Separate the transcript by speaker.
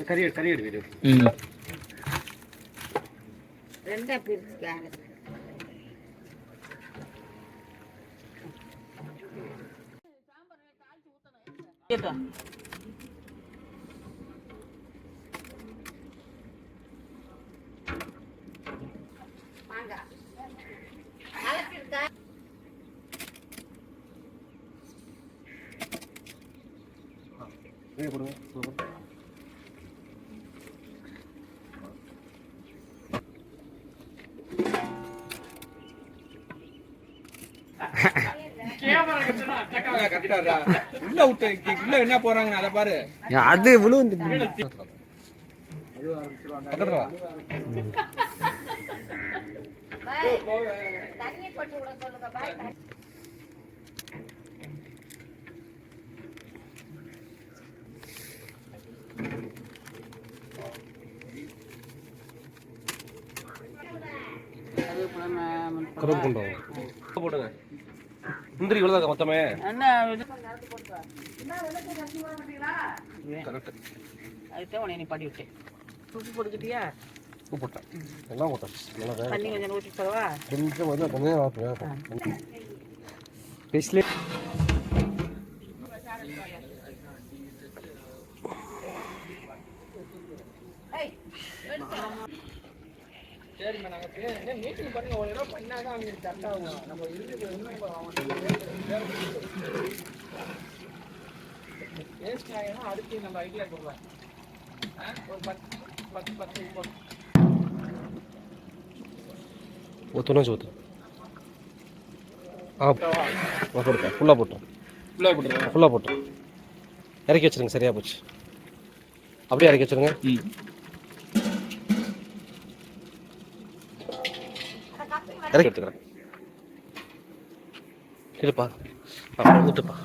Speaker 1: கறி கறி எடு வீடு.
Speaker 2: ம்.
Speaker 3: ரெண்டா பிரிச்சுக்காங்க
Speaker 1: வீடு
Speaker 4: உள்ள விட்டு உள்ள என்ன போறாங்க அதை பாரு
Speaker 2: அது விழுந்து
Speaker 1: பக்கத்துல கருப்பு. போடுங்க. முந்திரி இவ்வளோதான் மொத்தமே. கரெக்ட்
Speaker 5: அதுதான் பாடி விட்டேன் உப்பு போட்டுக்கிட்டியா?
Speaker 1: உப்பு போட்டேன். எல்லாம் போட்டேன்.
Speaker 5: தண்ணி கொஞ்சம் ஊற்றி சொல்லவா
Speaker 1: கொஞ்சம் கொஞ்சம் கொஞ்சம் வாப்பேன்
Speaker 2: பேசல
Speaker 4: சரிம்மா நாங்க மீட்டிங் பண்ணுங்க ஒரு தடவை பண்ணாதான் அவங்க கரெக்ட் ஆகும் நம்ம இருக்குது வேஸ்ட் ஆகினா அடுத்து நம்ம ஐடியா கொடுக்கலாம் ஆ, ஒரு பத்து பத்து பத்து போட்டு
Speaker 1: ஆ போட்டேன் ஃபுல்லாக போட்டோம்
Speaker 4: ஃபுல்லாக கொடுத்துருவோம்
Speaker 1: ஃபுல்லாக போட்டோம் இறக்கி வச்சிருங்க சரியா போச்சு. அப்படியே இறக்கி வச்சிருங்க. இறக்கி எடுத்துக்கிறேன். இருப்பா. அப்புறம் ஊற்றுப்பா